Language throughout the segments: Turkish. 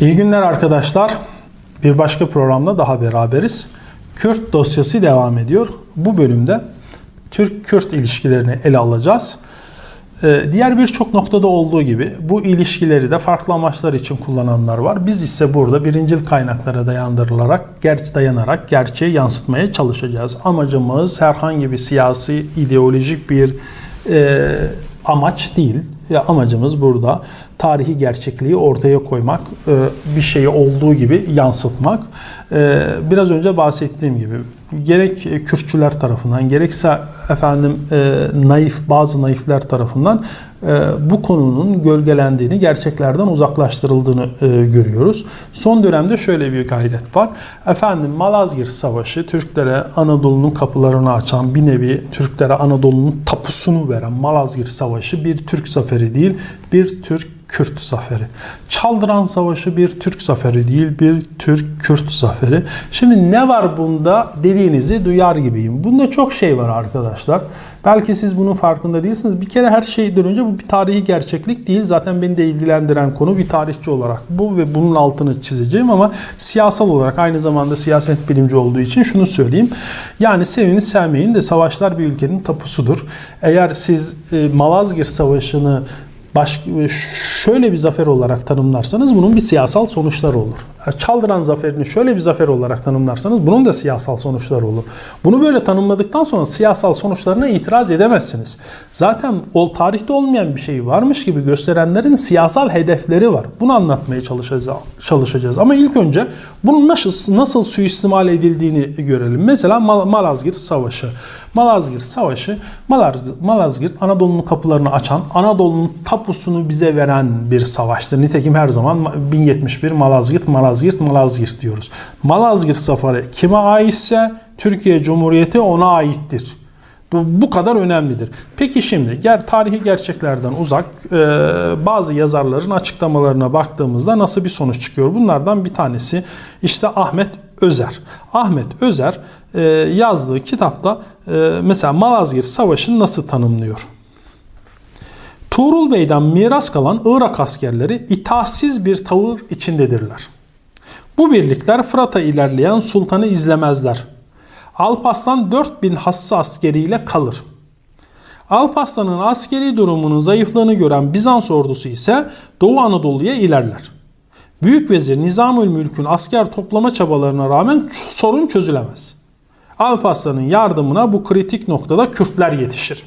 İyi günler arkadaşlar. Bir başka programda daha beraberiz. Kürt dosyası devam ediyor. Bu bölümde Türk-Kürt ilişkilerini ele alacağız. Ee, Diğer birçok noktada olduğu gibi bu ilişkileri de farklı amaçlar için kullananlar var. Biz ise burada birincil kaynaklara dayandırılarak, gerçi dayanarak gerçeği yansıtmaya çalışacağız. Amacımız herhangi bir siyasi, ideolojik bir e, amaç değil. Ya amacımız burada tarihi gerçekliği ortaya koymak, e, bir şeyi olduğu gibi yansıtmak. E, Biraz önce bahsettiğim gibi gerek Kürtçüler tarafından gerekse efendim e, naif bazı naifler tarafından bu konunun gölgelendiğini, gerçeklerden uzaklaştırıldığını görüyoruz. Son dönemde şöyle bir gayret var. Efendim Malazgirt Savaşı Türklere Anadolu'nun kapılarını açan bir nevi Türklere Anadolu'nun tapusunu veren Malazgirt Savaşı bir Türk zaferi değil, bir Türk Kürt zaferi. Çaldıran Savaşı bir Türk zaferi değil, bir Türk-Kürt zaferi. Şimdi ne var bunda dediğinizi duyar gibiyim. Bunda çok şey var arkadaşlar. Belki siz bunun farkında değilsiniz. Bir kere her şeyden önce bu bir tarihi gerçeklik değil. Zaten beni de ilgilendiren konu bir tarihçi olarak bu ve bunun altını çizeceğim ama siyasal olarak aynı zamanda siyaset bilimci olduğu için şunu söyleyeyim. Yani sevinin sevmeyin de savaşlar bir ülkenin tapusudur. Eğer siz e, Malazgirt Savaşı'nı baş, şöyle bir zafer olarak tanımlarsanız bunun bir siyasal sonuçları olur. Çaldıran zaferini şöyle bir zafer olarak tanımlarsanız bunun da siyasal sonuçları olur. Bunu böyle tanımladıktan sonra siyasal sonuçlarına itiraz edemezsiniz. Zaten o tarihte olmayan bir şey varmış gibi gösterenlerin siyasal hedefleri var. Bunu anlatmaya çalışacağız. Ama ilk önce bunun nasıl nasıl suistimal edildiğini görelim. Mesela Mal Malazgirt Savaşı. Malazgirt Savaşı Malazgirt, Malazgirt Anadolu'nun kapılarını açan, Anadolu'nun tapusunu bize veren bir savaştır. Nitekim her zaman 1071 Malazgirt, Malazgirt, Malazgirt diyoruz. Malazgirt Zaferi kime aitse Türkiye Cumhuriyeti ona aittir. Bu, bu kadar önemlidir. Peki şimdi ger tarihi gerçeklerden uzak e, bazı yazarların açıklamalarına baktığımızda nasıl bir sonuç çıkıyor? Bunlardan bir tanesi işte Ahmet Özer. Ahmet Özer e, yazdığı kitapta e, mesela Malazgirt Savaşı'nı nasıl tanımlıyor? Tuğrul Bey'den miras kalan Irak askerleri itaatsiz bir tavır içindedirler. Bu birlikler Fırat'a ilerleyen sultanı izlemezler. Alparslan 4000 hassa askeriyle kalır. Alparslan'ın askeri durumunun zayıflığını gören Bizans ordusu ise Doğu Anadolu'ya ilerler. Büyük vezir Nizamül Mülk'ün asker toplama çabalarına rağmen sorun çözülemez. Alparslan'ın yardımına bu kritik noktada Kürtler yetişir.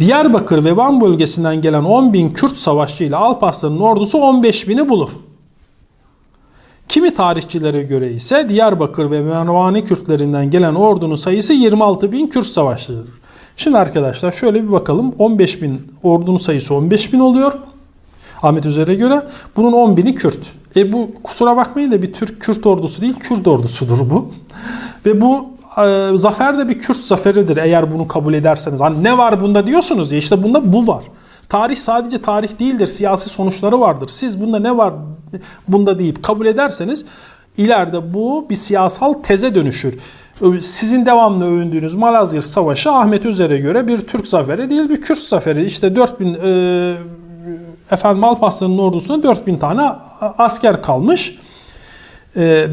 Diyarbakır ve Van bölgesinden gelen 10 bin Kürt savaşçı ile Alparslan'ın ordusu 15 bini bulur. Kimi tarihçilere göre ise Diyarbakır ve Mervani Kürtlerinden gelen ordunun sayısı 26 bin Kürt savaşçıdır. Şimdi arkadaşlar şöyle bir bakalım. 15 bin ordunun sayısı 15 bin oluyor. Ahmet Üzer'e göre bunun 10 bini Kürt. E bu kusura bakmayın da bir Türk Kürt ordusu değil Kürt ordusudur bu. Ve bu e, zafer de bir Kürt zaferidir eğer bunu kabul ederseniz. Hani ne var bunda diyorsunuz ya işte bunda bu var. Tarih sadece tarih değildir, siyasi sonuçları vardır. Siz bunda ne var bunda deyip kabul ederseniz ileride bu bir siyasal teze dönüşür. Sizin devamlı övündüğünüz Malazgirt Savaşı Ahmet Üzer'e göre bir Türk zaferi değil bir Kürt zaferi. İşte 4000 e, efendim Alparslan'ın ordusuna 4000 tane asker kalmış. E,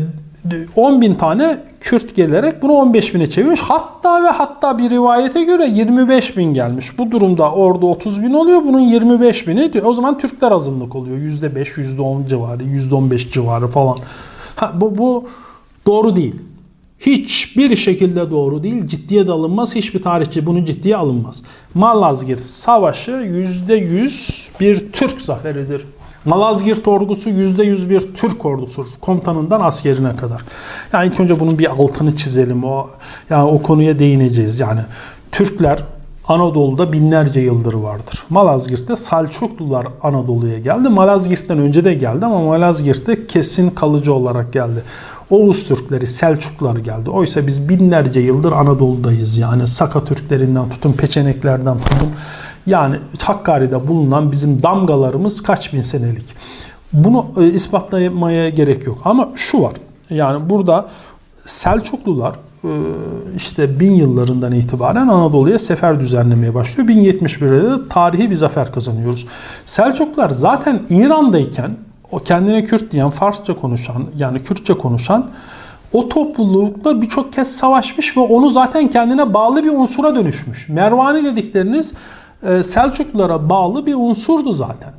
10 bin tane Kürt gelerek bunu 15 bine çevirmiş. Hatta ve hatta bir rivayete göre 25 bin gelmiş. Bu durumda ordu 30 bin oluyor. Bunun 25 bini o zaman Türkler azınlık oluyor. %5, %10 civarı, %15 civarı falan. Ha, bu, bu doğru değil. Hiçbir şekilde doğru değil. Ciddiye de alınmaz. Hiçbir tarihçi bunu ciddiye alınmaz. Malazgirt Savaşı %100 bir Türk zaferidir. Malazgirt ordusu %100 bir Türk ordusudur. Komutanından askerine kadar. Yani ilk önce bunun bir altını çizelim. O yani o konuya değineceğiz. Yani Türkler Anadolu'da binlerce yıldır vardır. Malazgirt'te Selçuklular Anadolu'ya geldi. Malazgirt'ten önce de geldi ama Malazgirt'te kesin kalıcı olarak geldi. Oğuz Türkleri, Selçuklular geldi. Oysa biz binlerce yıldır Anadolu'dayız. Yani Saka Türklerinden tutun, Peçeneklerden tutun. Yani Hakkari'de bulunan bizim damgalarımız kaç bin senelik. Bunu e, ispatlamaya gerek yok. Ama şu var. Yani burada Selçuklular e, işte bin yıllarından itibaren Anadolu'ya sefer düzenlemeye başlıyor. 1071'de de tarihi bir zafer kazanıyoruz. Selçuklular zaten İran'dayken o kendine Kürt diyen, Farsça konuşan yani Kürtçe konuşan o toplulukla birçok kez savaşmış ve onu zaten kendine bağlı bir unsura dönüşmüş. Mervani dedikleriniz e, Selçuklulara bağlı bir unsurdu zaten.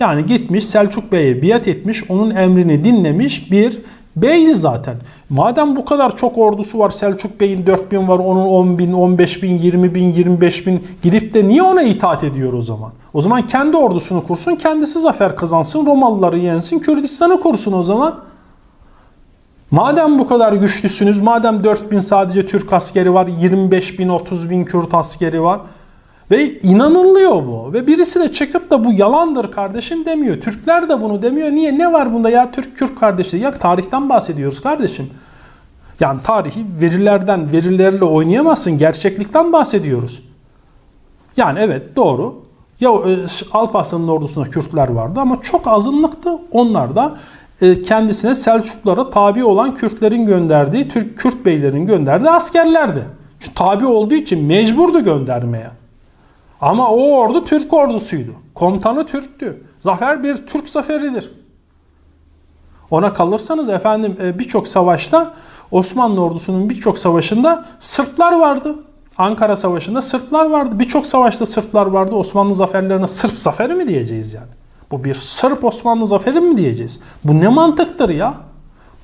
Yani gitmiş Selçuk Bey'e biat etmiş, onun emrini dinlemiş bir beydi zaten. Madem bu kadar çok ordusu var, Selçuk Bey'in 4000 var, onun 10 bin, 15 bin, 20 bin, 25 bin gidip de niye ona itaat ediyor o zaman? O zaman kendi ordusunu kursun, kendisi zafer kazansın, Romalıları yensin, Kürdistan'ı kursun o zaman. Madem bu kadar güçlüsünüz, madem 4000 sadece Türk askeri var, 25 bin, 30 bin Kürt askeri var. Ve inanılıyor bu. Ve birisi de çıkıp da bu yalandır kardeşim demiyor. Türkler de bunu demiyor. Niye? Ne var bunda ya Türk-Kürt kardeşliği? Ya tarihten bahsediyoruz kardeşim. Yani tarihi verilerden, verilerle oynayamazsın. Gerçeklikten bahsediyoruz. Yani evet doğru. Ya e, Alparslan'ın ordusunda Kürtler vardı ama çok azınlıktı. Onlar da e, kendisine Selçuklulara tabi olan Kürtlerin gönderdiği, Türk Kürt beylerin gönderdiği askerlerdi. Şu tabi olduğu için mecburdu göndermeye. Ama o ordu Türk ordusuydu. Komutanı Türktü. Zafer bir Türk zaferidir. Ona kalırsanız efendim e, birçok savaşta Osmanlı ordusunun birçok savaşında Sırplar vardı. Ankara Savaşı'nda Sırplar vardı. Birçok savaşta Sırplar vardı. Osmanlı zaferlerine Sırp zaferi mi diyeceğiz yani? Bu bir Sırp Osmanlı zaferi mi diyeceğiz? Bu ne mantıktır ya?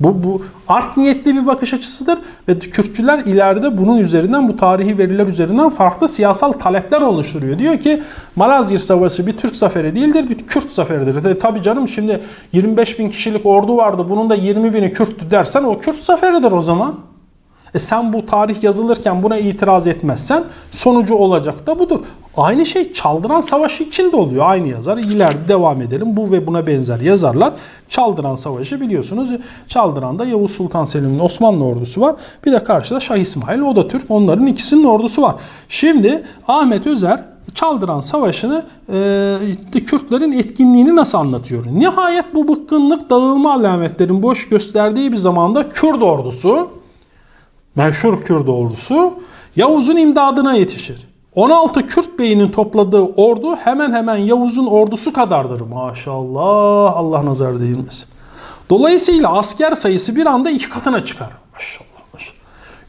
Bu, bu art niyetli bir bakış açısıdır ve Kürtçüler ileride bunun üzerinden bu tarihi veriler üzerinden farklı siyasal talepler oluşturuyor. Diyor ki Malazgirt Savaşı bir Türk zaferi değildir bir Kürt zaferidir. E, tabii canım şimdi 25 bin kişilik ordu vardı bunun da 20 bini Kürttü dersen o Kürt zaferidir o zaman. E sen bu tarih yazılırken buna itiraz etmezsen sonucu olacak da budur. Aynı şey Çaldıran Savaşı için de oluyor. Aynı yazar. İleride devam edelim. Bu ve buna benzer yazarlar. Çaldıran Savaşı biliyorsunuz. Çaldıran'da Yavuz Sultan Selim'in Osmanlı ordusu var. Bir de karşıda Şah İsmail. O da Türk. Onların ikisinin ordusu var. Şimdi Ahmet Özer Çaldıran Savaşı'nı e, Kürtlerin etkinliğini nasıl anlatıyor? Nihayet bu bıkkınlık dağılma alametlerin boş gösterdiği bir zamanda Kürt ordusu meşhur Kürt ordusu Yavuz'un imdadına yetişir. 16 Kürt beyinin topladığı ordu hemen hemen Yavuz'un ordusu kadardır. Maşallah Allah nazar değilmesin. Dolayısıyla asker sayısı bir anda iki katına çıkar. Maşallah maşallah.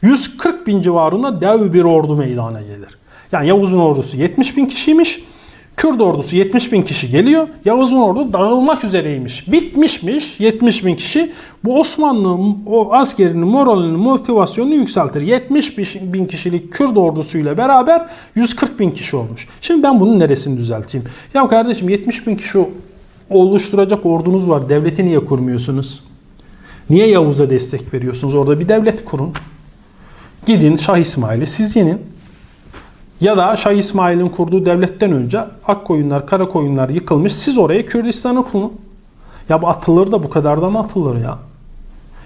140 bin civarında dev bir ordu meydana gelir. Yani Yavuz'un ordusu 70 bin kişiymiş. Kürt ordusu 70 bin kişi geliyor. Yavuz'un ordu dağılmak üzereymiş. Bitmişmiş 70 bin kişi. Bu Osmanlı o askerinin moralini, motivasyonunu yükseltir. 70 bin kişilik Kürt ordusuyla beraber 140 bin kişi olmuş. Şimdi ben bunun neresini düzelteyim? Ya kardeşim 70 bin kişi oluşturacak ordunuz var. Devleti niye kurmuyorsunuz? Niye Yavuz'a destek veriyorsunuz? Orada bir devlet kurun. Gidin Şah İsmail'i siz yenin. Ya da Şah İsmail'in kurduğu devletten önce Akkoyunlar, Karakoyunlar yıkılmış. Siz oraya Kürdistan'ı kurun. Ya bu atılır da bu kadar da mı atılır ya?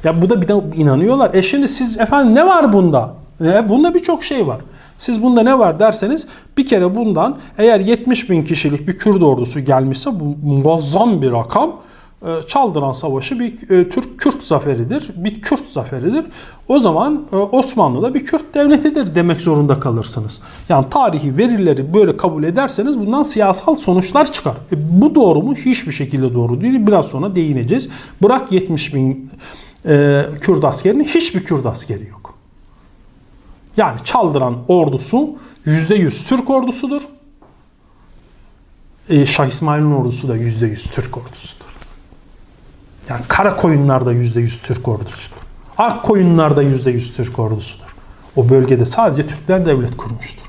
Ya bu da bir de inanıyorlar. E şimdi siz efendim ne var bunda? E bunda birçok şey var. Siz bunda ne var derseniz bir kere bundan eğer 70 bin kişilik bir Kürt ordusu gelmişse bu muazzam bir rakam. E, Çaldıran Savaşı bir e, Türk-Kürt zaferidir, bir Kürt zaferidir. O zaman e, Osmanlı da bir Kürt devletidir demek zorunda kalırsınız. Yani tarihi verileri böyle kabul ederseniz bundan siyasal sonuçlar çıkar. E, bu doğru mu? Hiçbir şekilde doğru değil. Biraz sonra değineceğiz. Bırak 70 bin e, Kürt askerinin hiçbir Kürt askeri yok. Yani Çaldıran ordusu %100 Türk ordusudur. E, Şah İsmail'in ordusu da %100 Türk ordusudur. Yani kara koyunlarda %100 Türk ordusudur. Ak koyunlarda %100 Türk ordusudur. O bölgede sadece Türkler devlet kurmuştur.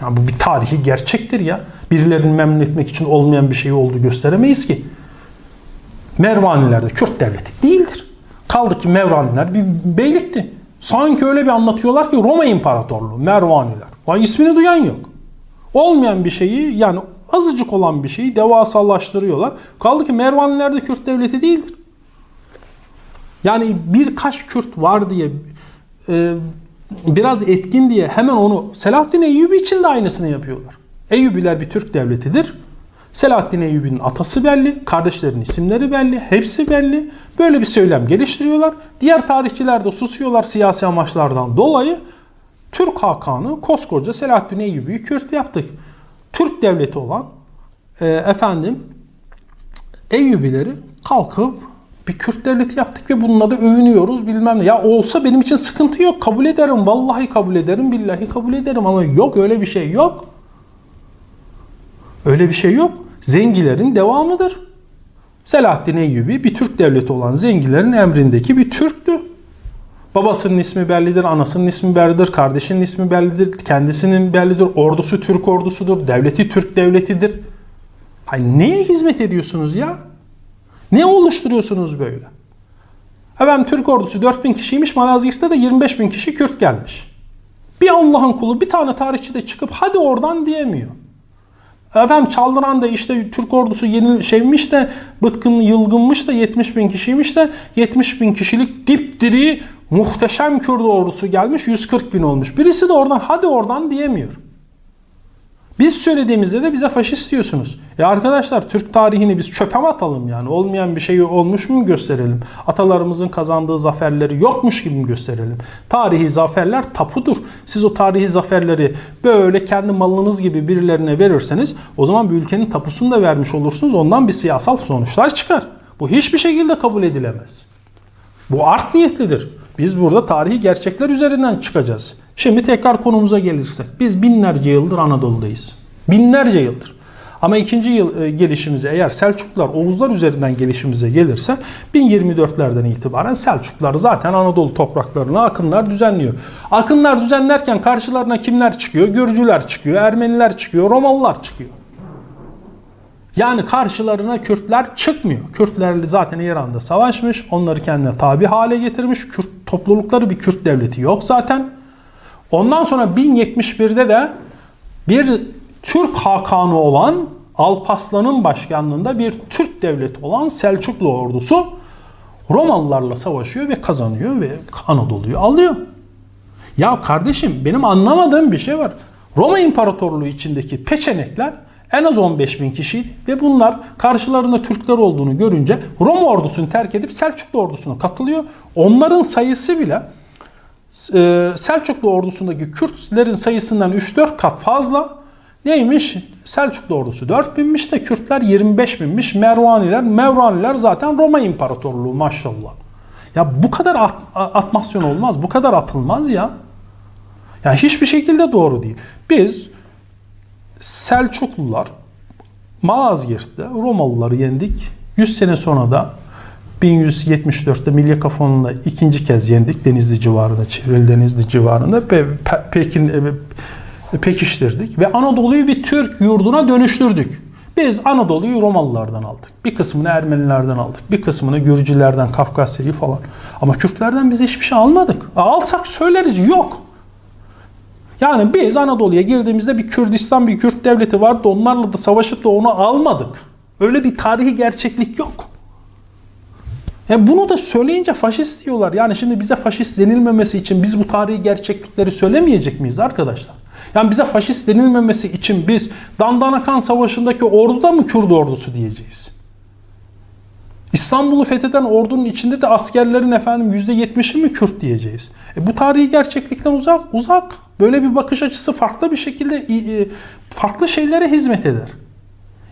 Yani bu bir tarihi gerçektir ya. Birilerini memnun etmek için olmayan bir şey olduğu gösteremeyiz ki. Mervaniler de Kürt devleti değildir. Kaldı ki Mervaniler bir beylikti. Sanki öyle bir anlatıyorlar ki Roma İmparatorluğu, Mervaniler. Vay ismini duyan yok. Olmayan bir şeyi yani azıcık olan bir şeyi devasallaştırıyorlar. Kaldı ki Mervaniler de Kürt devleti değildir. Yani birkaç Kürt var diye e, biraz etkin diye hemen onu Selahaddin Eyyubi için de aynısını yapıyorlar. Eyyubiler bir Türk devletidir. Selahaddin Eyyubi'nin atası belli, kardeşlerin isimleri belli, hepsi belli. Böyle bir söylem geliştiriyorlar. Diğer tarihçiler de susuyorlar siyasi amaçlardan dolayı. Türk Hakan'ı koskoca Selahaddin Eyyubi'yi Kürt yaptık. Türk devleti olan e, efendim Eyyubileri kalkıp bir Kürt devleti yaptık ve bununla da övünüyoruz bilmem ne. Ya olsa benim için sıkıntı yok. Kabul ederim. Vallahi kabul ederim. Billahi kabul ederim. Ama yok öyle bir şey yok. Öyle bir şey yok. Zengilerin devamıdır. Selahaddin Eyyubi bir Türk devleti olan Zengilerin emrindeki bir Türktü. Babasının ismi bellidir, anasının ismi bellidir, kardeşinin ismi bellidir, kendisinin bellidir, ordusu Türk ordusudur, devleti Türk devletidir. Hay neye hizmet ediyorsunuz ya? Ne oluşturuyorsunuz böyle? Efendim Türk ordusu 4000 kişiymiş, Malazgirt'te de 25 bin kişi Kürt gelmiş. Bir Allah'ın kulu bir tane tarihçi de çıkıp hadi oradan diyemiyor. Efendim Çaldıran'da işte Türk ordusu yeni şeymiş de bıtkın yılgınmış da 70 bin kişiymiş de 70 bin kişilik dipdiri muhteşem Kürt ordusu gelmiş 140 bin olmuş. Birisi de oradan hadi oradan diyemiyor. Biz söylediğimizde de bize faşist diyorsunuz. Ya arkadaşlar Türk tarihini biz çöpe mi atalım yani? Olmayan bir şey olmuş mu gösterelim? Atalarımızın kazandığı zaferleri yokmuş gibi mi gösterelim? Tarihi zaferler tapudur. Siz o tarihi zaferleri böyle kendi malınız gibi birilerine verirseniz o zaman bir ülkenin tapusunu da vermiş olursunuz. Ondan bir siyasal sonuçlar çıkar. Bu hiçbir şekilde kabul edilemez. Bu art niyetlidir. Biz burada tarihi gerçekler üzerinden çıkacağız. Şimdi tekrar konumuza gelirsek. Biz binlerce yıldır Anadolu'dayız. Binlerce yıldır. Ama ikinci yıl e, gelişimize eğer Selçuklular, Oğuzlar üzerinden gelişimize gelirse 1024'lerden itibaren Selçuklular zaten Anadolu topraklarına akınlar düzenliyor. Akınlar düzenlerken karşılarına kimler çıkıyor? Gürcüler çıkıyor, Ermeniler çıkıyor, Romalılar çıkıyor. Yani karşılarına Kürtler çıkmıyor. Kürtler zaten İran'da savaşmış. Onları kendine tabi hale getirmiş. Kürt toplulukları bir Kürt devleti yok zaten. Ondan sonra 1071'de de bir Türk Hakanı olan Alpaslan'ın başkanlığında bir Türk devleti olan Selçuklu ordusu Romalılarla savaşıyor ve kazanıyor ve Anadolu'yu alıyor. Ya kardeşim benim anlamadığım bir şey var. Roma İmparatorluğu içindeki peçenekler en az 15 bin kişiydi ve bunlar karşılarında Türkler olduğunu görünce Roma ordusunu terk edip Selçuklu ordusuna katılıyor. Onların sayısı bile e, Selçuklu ordusundaki Kürtlerin sayısından 3-4 kat fazla. Neymiş? Selçuklu ordusu 4 binmiş de Kürtler 25 binmiş. Mervaniler, Mevraniler zaten Roma İmparatorluğu maşallah. Ya bu kadar at, atmasyon olmaz, bu kadar atılmaz ya. Ya hiçbir şekilde doğru değil. Biz Selçuklular Malazgirt'te Romalıları yendik. 100 sene sonra da 1174'te Milye Kafon'la ikinci kez yendik Denizli civarında, Çevrili Denizli civarında ve Pe- Pekin e, pekiştirdik ve Anadolu'yu bir Türk yurduna dönüştürdük. Biz Anadolu'yu Romalılardan aldık. Bir kısmını Ermenilerden aldık. Bir kısmını Gürcülerden, Kafkasya'yı falan. Ama Kürtlerden biz hiçbir şey almadık. Alsak söyleriz. Yok. Yani biz Anadolu'ya girdiğimizde bir Kürdistan, bir Kürt devleti vardı. Onlarla da savaşıp da onu almadık. Öyle bir tarihi gerçeklik yok. Yani bunu da söyleyince faşist diyorlar. Yani şimdi bize faşist denilmemesi için biz bu tarihi gerçeklikleri söylemeyecek miyiz arkadaşlar? Yani bize faşist denilmemesi için biz Dandanakan Savaşı'ndaki orduda mı Kürt ordusu diyeceğiz? İstanbul'u fetheden ordunun içinde de askerlerin efendim %70'i mi Kürt diyeceğiz? E bu tarihi gerçeklikten uzak, uzak. Böyle bir bakış açısı farklı bir şekilde farklı şeylere hizmet eder.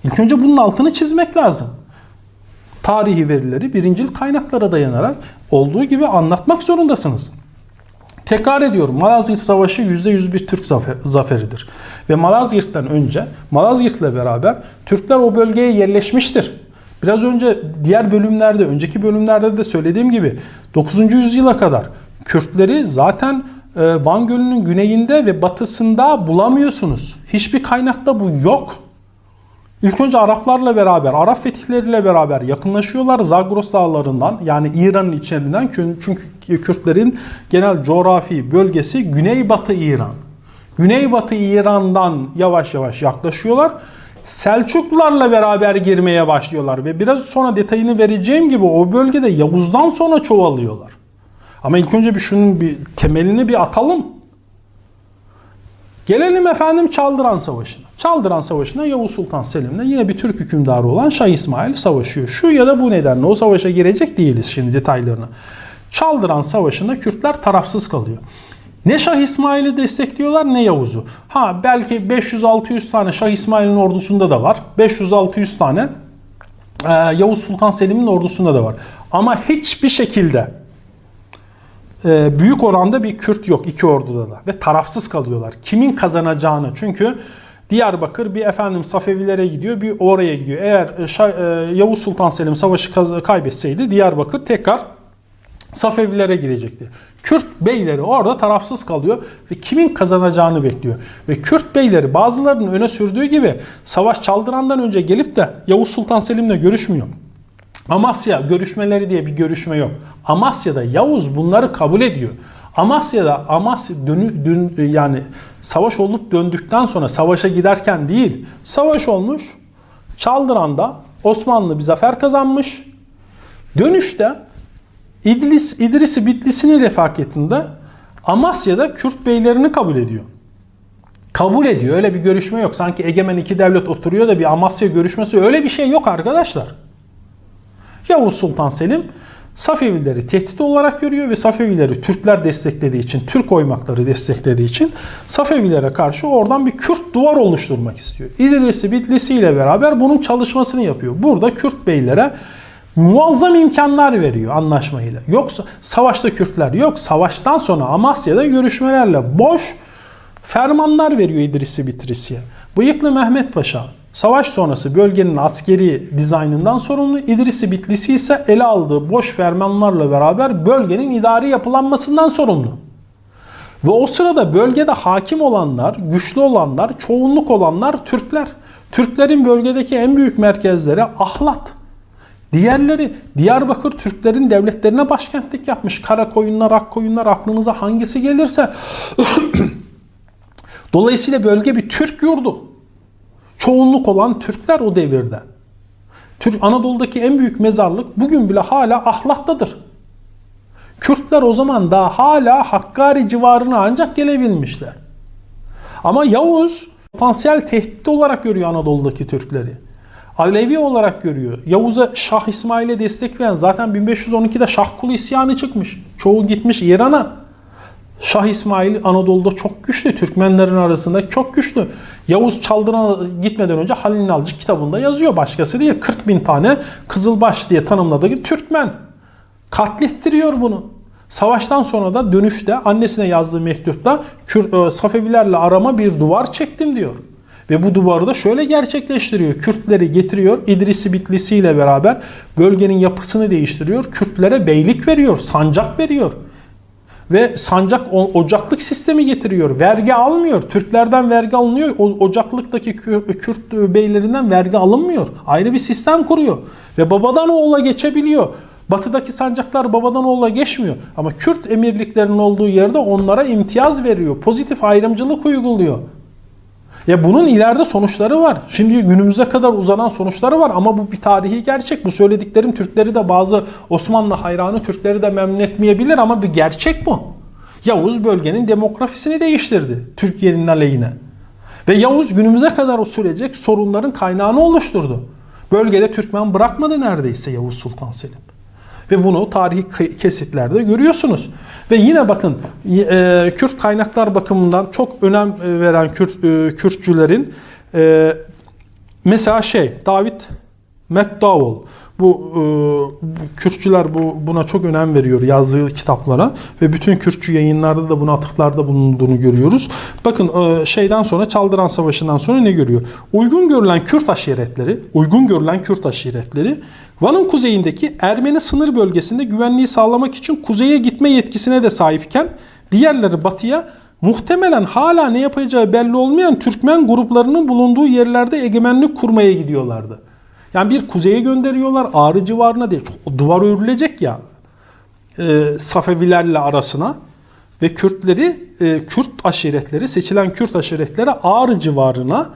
İlk önce bunun altını çizmek lazım. Tarihi verileri birincil kaynaklara dayanarak olduğu gibi anlatmak zorundasınız. Tekrar ediyorum Malazgirt Savaşı %100 bir Türk zafer, zaferidir. Ve Malazgirt'ten önce Malazgirt'le beraber Türkler o bölgeye yerleşmiştir. Biraz önce diğer bölümlerde, önceki bölümlerde de söylediğim gibi 9. yüzyıla kadar Kürtleri zaten e, Van Gölü'nün güneyinde ve batısında bulamıyorsunuz. Hiçbir kaynakta bu yok. İlk önce Araplarla beraber, Arap fetihleriyle beraber yakınlaşıyorlar Zagros dağlarından yani İran'ın içlerinden çünkü Kürtlerin genel coğrafi bölgesi Güneybatı İran. Güneybatı İran'dan yavaş yavaş yaklaşıyorlar. Selçuklularla beraber girmeye başlıyorlar ve biraz sonra detayını vereceğim gibi o bölgede Yavuz'dan sonra çoğalıyorlar. Ama ilk önce bir şunun bir temelini bir atalım. Gelelim efendim Çaldıran Savaşı'na. Çaldıran Savaşı'na Yavuz Sultan Selim'le yine bir Türk hükümdarı olan Şah İsmail savaşıyor. Şu ya da bu nedenle o savaşa girecek değiliz şimdi detaylarına. Çaldıran Savaşı'nda Kürtler tarafsız kalıyor. Ne Şah İsmail'i destekliyorlar ne Yavuz'u. Ha belki 500-600 tane Şah İsmail'in ordusunda da var. 500-600 tane Ee, Yavuz Sultan Selim'in ordusunda da var. Ama hiçbir şekilde e, büyük oranda bir Kürt yok iki orduda da ve tarafsız kalıyorlar. Kimin kazanacağını çünkü Diyarbakır bir efendim Safevilere gidiyor, bir oraya gidiyor. Eğer e, Şah- e, Yavuz Sultan Selim savaşı kaybetseydi Diyarbakır tekrar Safevilere gidecekti. Kürt beyleri orada tarafsız kalıyor ve kimin kazanacağını bekliyor. Ve Kürt beyleri bazılarının öne sürdüğü gibi savaş çaldırandan önce gelip de Yavuz Sultan Selim'le görüşmüyor. Amasya görüşmeleri diye bir görüşme yok. Amasya'da Yavuz bunları kabul ediyor. Amasya'da Amasya dönü, dün, yani savaş olup döndükten sonra savaşa giderken değil, savaş olmuş. Çaldıran'da Osmanlı bir zafer kazanmış. Dönüşte İdris, İdris-i Bitlisi'nin refakatinde Amasya'da Kürt beylerini kabul ediyor. Kabul ediyor. Öyle bir görüşme yok. Sanki egemen iki devlet oturuyor da bir Amasya görüşmesi öyle bir şey yok arkadaşlar. Yavuz Sultan Selim Safevileri tehdit olarak görüyor ve Safevileri Türkler desteklediği için, Türk oymakları desteklediği için Safevilere karşı oradan bir Kürt duvar oluşturmak istiyor. İdrisi Bitlisi ile beraber bunun çalışmasını yapıyor. Burada Kürt beylere muazzam imkanlar veriyor anlaşmayla. Yoksa savaşta Kürtler yok. Savaştan sonra Amasya'da görüşmelerle boş fermanlar veriyor İdrisi Bitlisi'ye. Bıyıklı Mehmet Paşa Savaş sonrası bölgenin askeri dizaynından sorumlu İdrisi Bitlisi ise ele aldığı boş fermanlarla beraber bölgenin idari yapılanmasından sorumlu. Ve o sırada bölgede hakim olanlar, güçlü olanlar, çoğunluk olanlar Türkler. Türklerin bölgedeki en büyük merkezleri Ahlat. Diğerleri Diyarbakır Türklerin devletlerine başkentlik yapmış. Karakoyunlar, Akkoyunlar aklınıza hangisi gelirse. Dolayısıyla bölge bir Türk yurdu. Çoğunluk olan Türkler o devirde. Türk Anadolu'daki en büyük mezarlık bugün bile hala Ahlat'tadır. Kürtler o zaman daha hala Hakkari civarına ancak gelebilmişler. Ama Yavuz potansiyel tehdit olarak görüyor Anadolu'daki Türkleri. Alevi olarak görüyor. Yavuz'a Şah İsmail'e destek veren zaten 1512'de Şah Kulu isyanı çıkmış. Çoğu gitmiş İran'a. Şah İsmail Anadolu'da çok güçlü. Türkmenlerin arasında çok güçlü. Yavuz Çaldıran'a gitmeden önce Halil Nalcı kitabında yazıyor. Başkası değil. 40 bin tane Kızılbaş diye tanımladığı Türkmen. Katlettiriyor bunu. Savaştan sonra da dönüşte annesine yazdığı mektupta e, Safevilerle arama bir duvar çektim diyor. Ve bu duvarı da şöyle gerçekleştiriyor. Kürtleri getiriyor. İdrisi Bitlisi ile beraber bölgenin yapısını değiştiriyor. Kürtlere beylik veriyor, sancak veriyor ve sancak ocaklık sistemi getiriyor. Vergi almıyor. Türklerden vergi alınıyor. O, ocaklıktaki Kürt beylerinden vergi alınmıyor. Ayrı bir sistem kuruyor. Ve babadan oğula geçebiliyor. Batıdaki sancaklar babadan oğula geçmiyor. Ama Kürt emirliklerinin olduğu yerde onlara imtiyaz veriyor. Pozitif ayrımcılık uyguluyor. Ya bunun ileride sonuçları var. Şimdi günümüze kadar uzanan sonuçları var ama bu bir tarihi gerçek. Bu söylediklerim Türkleri de bazı Osmanlı hayranı Türkleri de memnun etmeyebilir ama bir gerçek bu. Yavuz bölgenin demografisini değiştirdi Türkiye'nin aleyhine. Ve Yavuz günümüze kadar o sürecek sorunların kaynağını oluşturdu. Bölgede Türkmen bırakmadı neredeyse Yavuz Sultan Selim. Ve bunu tarihi kesitlerde görüyorsunuz. Ve yine bakın e, Kürt kaynaklar bakımından çok önem e, veren Kürt, e, Kürtçülerin e, mesela şey David McDowell bu e, Kürtçüler bu buna çok önem veriyor yazdığı kitaplara ve bütün Kürtçü yayınlarda da buna atıflarda bulunduğunu görüyoruz. Bakın e, şeyden sonra Çaldıran Savaşı'ndan sonra ne görüyor? Uygun görülen Kürt aşiretleri, uygun görülen Kürt aşiretleri Van'ın kuzeyindeki Ermeni sınır bölgesinde güvenliği sağlamak için kuzeye gitme yetkisine de sahipken diğerleri batıya muhtemelen hala ne yapacağı belli olmayan Türkmen gruplarının bulunduğu yerlerde egemenlik kurmaya gidiyorlardı. Yani bir kuzeye gönderiyorlar Ağrı civarına değil. O duvar örülecek ya e, Safevilerle arasına ve Kürtleri, e, Kürt aşiretleri, seçilen Kürt aşiretleri Ağrı civarına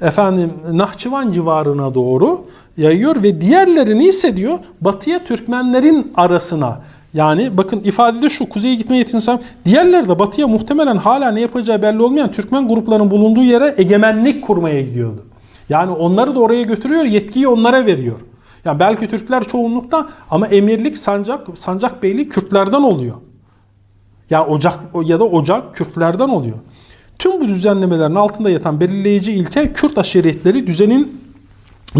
efendim Nahçıvan civarına doğru yayıyor ve diğerlerini ise diyor batıya Türkmenlerin arasına yani bakın ifadede şu kuzeye gitme yetkisi diğerleri de batıya muhtemelen hala ne yapacağı belli olmayan Türkmen gruplarının bulunduğu yere egemenlik kurmaya gidiyordu. Yani onları da oraya götürüyor, yetkiyi onlara veriyor. Yani belki Türkler çoğunlukta ama emirlik, sancak, sancak beyliği Kürtlerden oluyor. Yani ocak ya da ocak Kürtlerden oluyor. Tüm bu düzenlemelerin altında yatan belirleyici ilke Kürt aşiretleri düzenin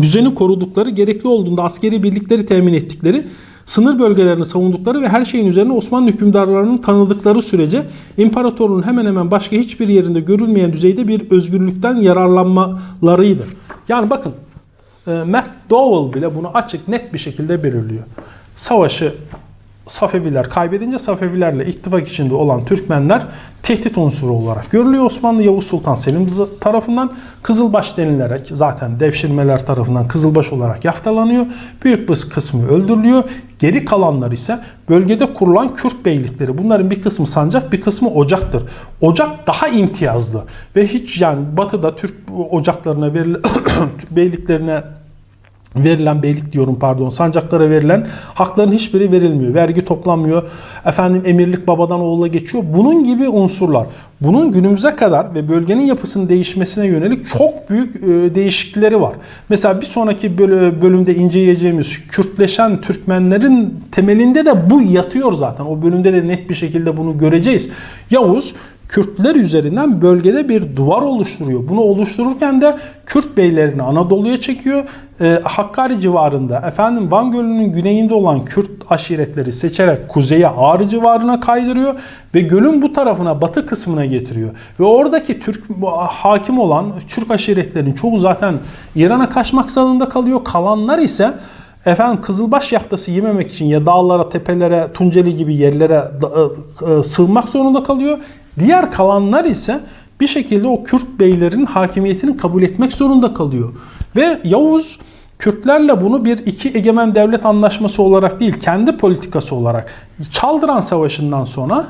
düzeni korudukları, gerekli olduğunda askeri birlikleri temin ettikleri, sınır bölgelerini savundukları ve her şeyin üzerine Osmanlı hükümdarlarının tanıdıkları sürece imparatorluğun hemen hemen başka hiçbir yerinde görülmeyen düzeyde bir özgürlükten yararlanmalarıydı. Yani bakın e, McDowell bile bunu açık net bir şekilde belirliyor. Savaşı Safeviler kaybedince Safevilerle ittifak içinde olan Türkmenler tehdit unsuru olarak görülüyor. Osmanlı Yavuz Sultan Selim tarafından Kızılbaş denilerek zaten devşirmeler tarafından Kızılbaş olarak yaftalanıyor. Büyük bir kısmı öldürülüyor. Geri kalanlar ise bölgede kurulan Kürt beylikleri. Bunların bir kısmı sancak bir kısmı ocaktır. Ocak daha imtiyazlı ve hiç yani batıda Türk ocaklarına verilen beyliklerine verilen beylik diyorum pardon sancaklara verilen hakların hiçbiri verilmiyor. Vergi toplanmıyor. Efendim emirlik babadan oğula geçiyor. Bunun gibi unsurlar. Bunun günümüze kadar ve bölgenin yapısının değişmesine yönelik çok büyük e, değişiklikleri var. Mesela bir sonraki bölümde inceleyeceğimiz Kürtleşen Türkmenlerin temelinde de bu yatıyor zaten. O bölümde de net bir şekilde bunu göreceğiz. Yavuz Kürtler üzerinden bölgede bir duvar oluşturuyor. Bunu oluştururken de Kürt beylerini Anadolu'ya çekiyor. Ee, Hakkari civarında efendim Van Gölü'nün güneyinde olan Kürt aşiretleri seçerek kuzeye Ağrı civarına kaydırıyor ve gölün bu tarafına batı kısmına getiriyor. Ve oradaki Türk hakim olan Türk aşiretlerinin çoğu zaten İran'a kaçmak zorunda kalıyor. Kalanlar ise efendim kızılbaş yaftası yememek için ya dağlara, tepelere, Tunceli gibi yerlere e, e, sığınmak zorunda kalıyor. Diğer kalanlar ise bir şekilde o Kürt beylerin hakimiyetini kabul etmek zorunda kalıyor. Ve Yavuz Kürtlerle bunu bir iki egemen devlet anlaşması olarak değil, kendi politikası olarak Çaldıran Savaşı'ndan sonra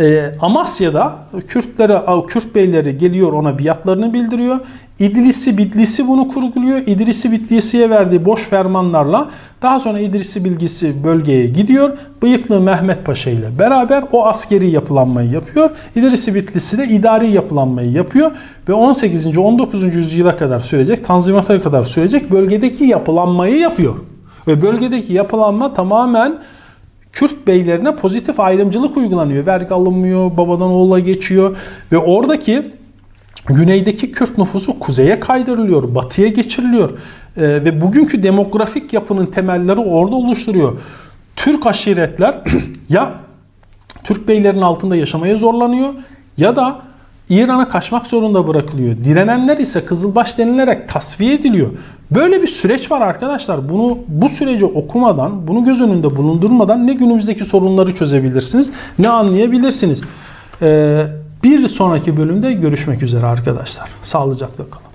e, Amasya'da Kürtlere, Kürt beyleri geliyor ona biatlarını bildiriyor. İdrisi Bitlisi bunu kurguluyor. İdrisi Bitlisi'ye verdiği boş fermanlarla daha sonra İdrisi Bilgisi bölgeye gidiyor. Bıyıklı Mehmet Paşa ile beraber o askeri yapılanmayı yapıyor. İdrisi Bitlisi de idari yapılanmayı yapıyor. Ve 18. 19. yüzyıla kadar sürecek, Tanzimat'a kadar sürecek bölgedeki yapılanmayı yapıyor. Ve bölgedeki yapılanma tamamen Kürt beylerine pozitif ayrımcılık uygulanıyor. Vergi alınmıyor, babadan oğula geçiyor ve oradaki güneydeki Kürt nüfusu kuzeye kaydırılıyor, batıya geçiriliyor. Ee, ve bugünkü demografik yapının temelleri orada oluşturuyor. Türk aşiretler ya Türk beylerin altında yaşamaya zorlanıyor ya da İran'a kaçmak zorunda bırakılıyor. Direnenler ise Kızılbaş denilerek tasfiye ediliyor. Böyle bir süreç var arkadaşlar. Bunu bu süreci okumadan, bunu göz önünde bulundurmadan ne günümüzdeki sorunları çözebilirsiniz, ne anlayabilirsiniz. Ee, bir sonraki bölümde görüşmek üzere arkadaşlar. Sağlıcakla kalın.